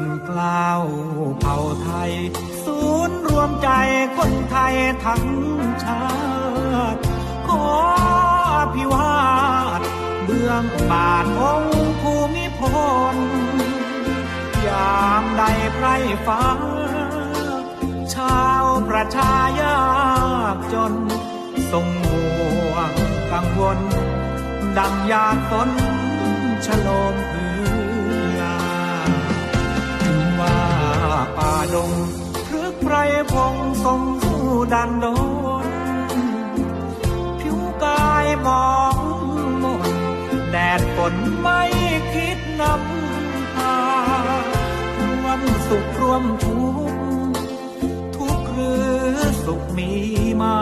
นกล้าวเผ่าไทย ศูนย์รวมใจคนไทยทั้งชาติ ขออภิวาทเบื้องบาทองค์ภูมิพลยามใดไพร่ฟ้า ชาวประชายากจนทรงห่วงกังวล ดังยานฝนชโลมพื ป่าดงพฤกษ์ไพรพงทรงสู้ดันโดนผิวกายมองมนแดดฝนไม่คิดนำพารวมสุขรวมทุกข์ทุกข์หรือสุขมีมา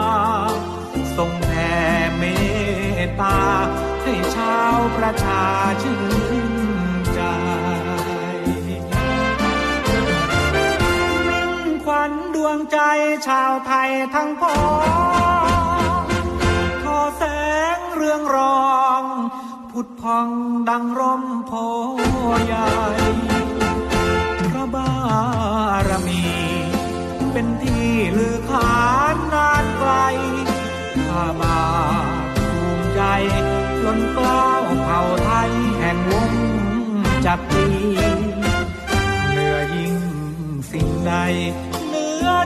ทรงแผ่เมตตาให้ชาวประชาชื่น ชาวไทยทั้งพ้องทอแสงเรืองรอง พุทธพองดังร่มโพใหญ่พระบารมี เป็นที่ลือขานนานไกลข้าบาทภูมิใจล้นกล้าวเผ่าไทยแห่งวงจักรีเหนือยิ่งสิ่งใด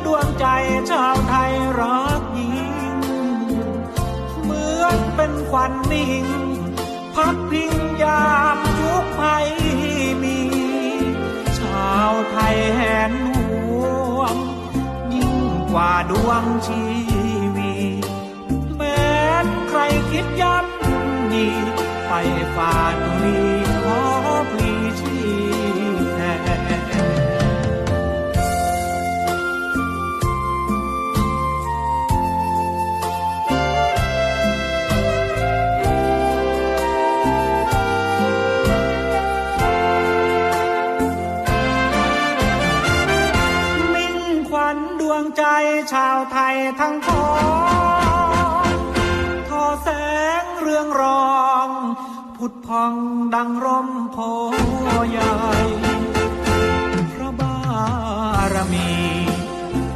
ดวงใจชาวไทยรักยิ่ง เหมือนเป็นควันนิ่ง พักพิงยามทุกภัยมี ชาวไทยแหนห่วง ยิ่งกว่าดวงชีวีแม้นใครคิดย้ำยีไปฝ่า ใจชาวไทยทั้งพ้องทอแสงเรืองรอง พุทธพองดังร่มโพใหญ่พระบารมี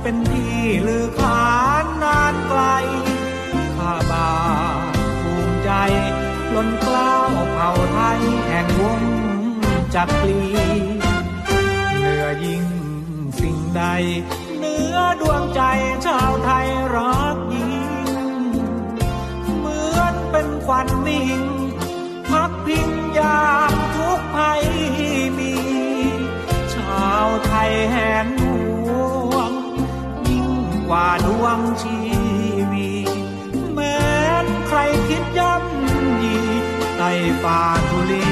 เป็นที่ลือขานนานไกล ข้าบาทภูมิใจล้นกล้าวเผ่าไทยแห่งวงจักรีเหนือยิ่งสิ่งใด อดวงใจชาวไทยรักยิ่งเหมือนเป็นควันนิ่งพักพิงยามทุกภัยมี ชาวไทยแหนหวง ยิ่งกว่าดวงชีวีแม้นใครคิดย่ำยีไต่ฝ่าทุลี